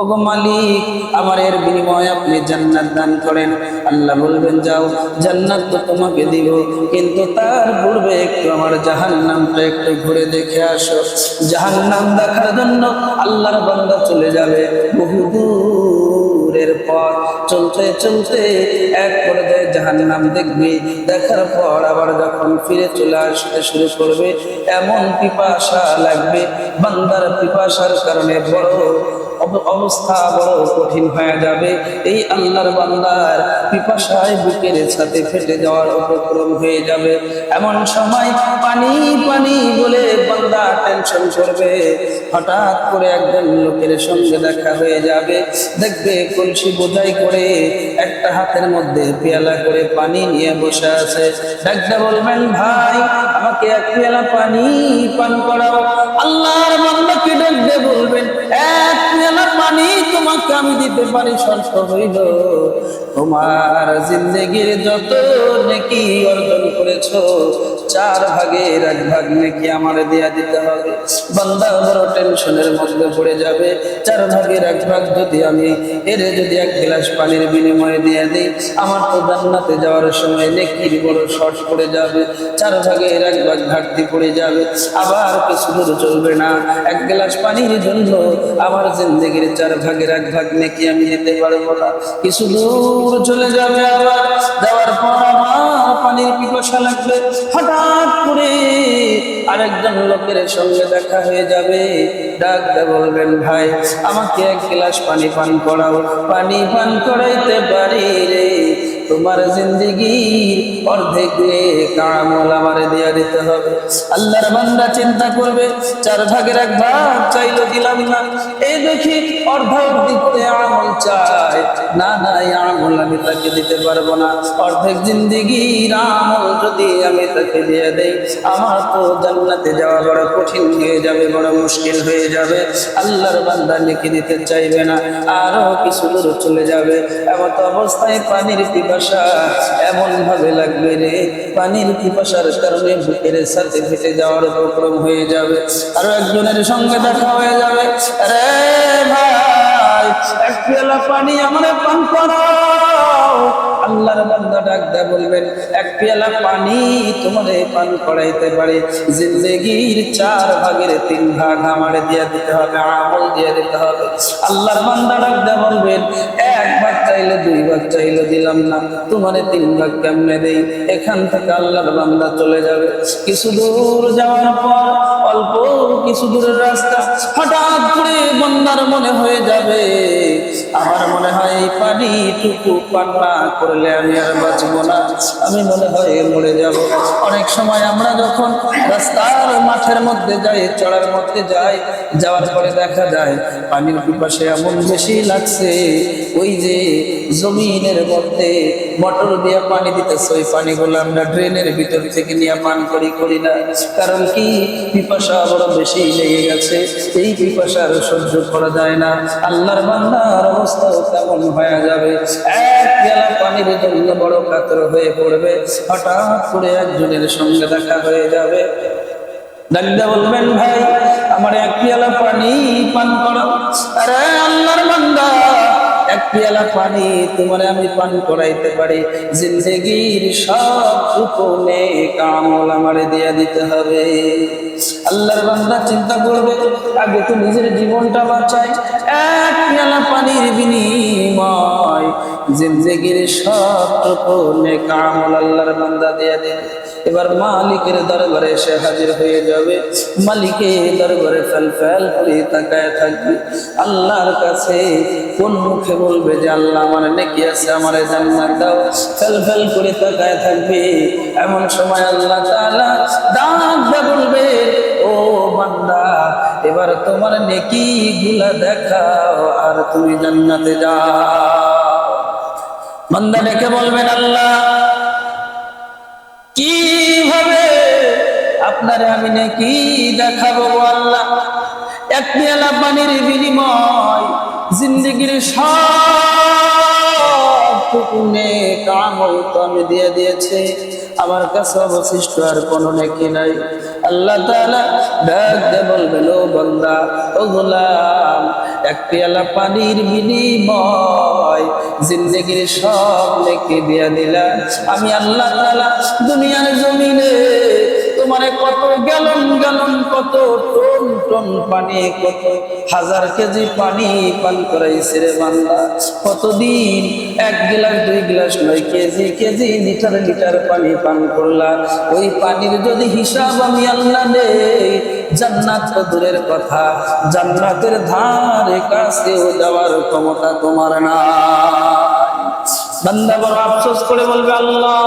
ওগো মালিক, আমার এর বিনিময়ে আপনি জান্নাত দান করেন। আল্লাহ বলবেন, যাও, জান্নাত তো তোমাকে দিব, কিন্তু তার পূর্বে একটু আমার জাহান্নামটা একটু ঘুরে দেখে আসো। জাহান্নাম দেখার জন্য আল্লাহর বান্দা চলে যাবে বহু দূরের পর চলতে চলতে এক পর্যায়ে জাহান্নাম দেখবে, দেখার পর আবার যখন ফিরে চলে আসতে শুরু করবে, এমন পিপাসা লাগবে। বান্দার পিপাসার কারণে বড় অবস্থা বড় কঠিন হয়ে যাবে। এই আল্লাহর বান্দার পিপাসায় বুকের সাথে ফেটে যাওয়ার উপক্রম হয়ে যাবে। এমন সময় পানি পানি বলে বান্দা টেনশন করবে। হঠাৎ করে একজন লোকের সঙ্গে দেখা হয়ে যাবে। দেখবে কলসি বোঝাই করে একটা হাতের মধ্যে পেয়ালা করে পানি নিয়ে বসে আছে। ডাকতে বলবেন, ভাই, আমাকে এক পেয়ালা পানি পান করাও। আল্লাহর বান্দাকে আমি দিতে পারি শর্ত হইল। তোমার জিন্দগির যত নেকি অর্জন করেছ, চার ভাগের এক ভাগ নাকি আমার দেয়া দিতে হবে। বান্দা, বড় টেনশনের মধ্যে পড়ে যাবে। চার ভাগের এক ভাগ যদি আমি, এর যদি এক গ্লাস পানির বিনিময়ে দিয়ে দিই, আমার তো জান্নাতে যাওয়ার সময় নেকির বড় শর্ট পড়ে যাবে। চার ভাগের এক ভাগ ঘাটতি পড়ে যাবে। আবার কিছু দূর চলবে না। এক গ্লাস পানির জন্য আমার জিন্দগির চার ভাগের এক ভাগ নেকি আমি যেতে পারব না? কিছু দূর চলে যাবে আবার, যাওয়ার পর আমার পানির পিপাসা লাগবে। হঠাৎ করে আরেকজন লোকের সঙ্গে দেখা হয়ে যাবে। ডাক বলবেন, ভাই, আমাকে এক গ্লাস পানি পান করাও। পানি পান করাইতে পারি রে। তোমার জিন্দিগির অর্ধেক কামল আমার দিয়ে দিতে হবে। আল্লাহর বান্দা চিন্তা করবে, চার ভাগের এক ভাগ চাইলো দিলাম না। এই দেখি অর্ধেক দিতে আমল চায়, না না আমল আমি তাকে দিতে পারব না। অর্ধেক জিন্দিগির আমল যদি আমি তাকে দিয়ে দেই। আমার তো জান্নাতে যাওয়া বড় কঠিন হয়ে যাবে, বড় মুশকিল হয়ে যাবে। আল্লাহর বান্দা লিখে দিতে চাইবে না, আরও কিছু দূর চলে যাবে। এমন অবস্থায় পানির পিপাসা এমন ভাবে লাগবে রে, পানির পিপাসার কারণে বুকের সাথে ফেটে যাওয়ার উপক্রম হয়ে যাবে। আরও একজনের সঙ্গে দেখা হয়ে যাবে। রে ভাই, এক পেলা পানি আমার পান করাও আল্লাহর বান্দা ডাক দেয়া বলবেন, এক পেয়ালা পানি তোমারে পান করাইতে পারে। জিন্দগির চার ভাগের তিন ভাগ আমারে দিয়ে দিতে হবে, আমল দিয়ে দিতে হবে। আল্লাহর বান্দা ডাক দেয়া বলবেন, এক ভাগ চাইলে দুই ভাগ চাইলে দিলাম না, তোমারে তিন ভাগ কেমনে দেই? এখান থেকে আল্লাহর বান্দা চলে যাবে। কিছু দূর যাওয়ার পর, অল্প কিছু দূরের রাস্তা, হঠাৎ করে বন্দার মনে হয়ে যাবে। আমার মনে হয় পানি টুকু পান না করলে আমি আর বাঁচব না। আমি মনে হয় মরে যাব। অনেক সময় আমরা যখন রাস্তার মাঠের মধ্যে যাই, চড়ার মধ্যে যাই, যাওয়ার পরে দেখা যায়, পানির পিপাসে এমন বেশি লাগছে, ওই যে জমিনের মধ্যে মোটর দিয়ে পানি দিতেছে, ওই পানিগুলো আমরা ড্রেনের ভিতর থেকে নিয়ে পান করি করি না। কারণ কি? পিপাসা বড় বেশি লেগে গেছে। এই পিপাসা আর সহ্য করা যায় না। আল্লাহর বান্দার অবস্থাও তেমন হয়ে যাবে। এক গেলা পানির জন্য বড় কাতর হয়ে পড়বে। হঠাৎ করে একজনের সঙ্গে দেখা হয়ে যাবে। বলবেন, ভাই, আমার এক পিয়ালা পানি পান করো আরে আল্লাহর বান্দা! এক পেয়ালা পানি তোমার আমি পান করাইতে পারি। জিন্দগির সব উপনে কামল আমারে দেয়া দিতে হবে। আল্লাহর বান্দা চিন্তা করবে, আগে তো নিজের জীবনটা বাঁচাই। এক পিয়ালা পানির বিনিময় জিন্দগির সব টুকুনে কামল আল্লাহর বান্দা দিয়া দেবে এবার মালিকের দরবারে এসে হাজির হয়ে যাবে। মালিকের দরবারে ফেল ফেল করে তাকায় থাকবে। আল্লাহর কাছে কোন মুখে বলবে যে, আল্লাহ আমার নেকি আছে, আমার জান্নাত দাও। ফেল ফেল করে তাকায় থাকবে। এমন সময় আল্লাহ তাআলা ডাক বলবে, ও বান্দা, এবার তোমার নেকি গুলা দেখাও, আর তুমি জান্নাতে যাও। বান্দা ডেকে বলবেন, আল্লাহ, কীভাবে আপনারে আমি নাকি দেখাবো আল্লাহ? এক পেয়ালা পানির বিনিময় জিন্দগির সবটুকুনে কামল তো আমি দিয়ে দিয়েছি। আমার কাছে অবশিষ্ট আর কোনো নেকি নাই। আল্লাহ তাআলা ডাক বলবেন, ও বান্দা, ও গোলাম এক পেয়ালা পানির বিনিময় জিন্দগির সব লেখে দিয়া দিলা আমি আল্লাহ তাআলা দুনিয়ার জমিনে তোমারে কত গ্যালন গ্যালন, কত টন টন পানি, কত হাজার কেজি পানি পান করাইছে রে বান্দা। কতদিন এক গ্লাস, দুই গ্লাস নয় কেজি কেজি, লিটার লিটার পানি পান করলা। ওই পানির যদি হিসাব আমি আল্লাহ নেই জান্নাত দূরের কথা। জান্নাতের ধারে কাছেও যাওয়ার ক্ষমতা তোমার না বান্দা বড় আফসোস করে বলবে, আল্লাহ,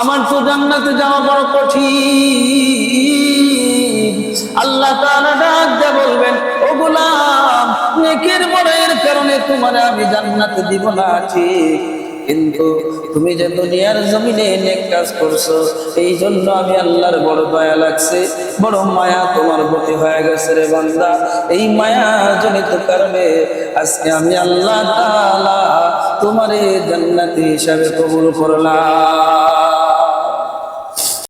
আমার তো জান্নাতে যাওয়া বড় কঠিন। আল্লাহ তাআলা ডাক দিয়ে বলবেন, ও গোলাম, নেকের বড়ের কারণে তোমার আমি জান্নাতে দিব না, ঠিক। কিন্তু তুমি যে দুনিয়ার জমিনে নেক কাজ করছ, এই জন্য আমি আল্লাহর বড় দয়া লাগছে, বড় মায়া তোমার প্রতি হয়ে গেছে রে বান্দা। এই মায়া জনিত কারণে আজকে আমি আল্লাহ তাআলা তোমারে জান্নাতি হিসাবে কবুল করলাম।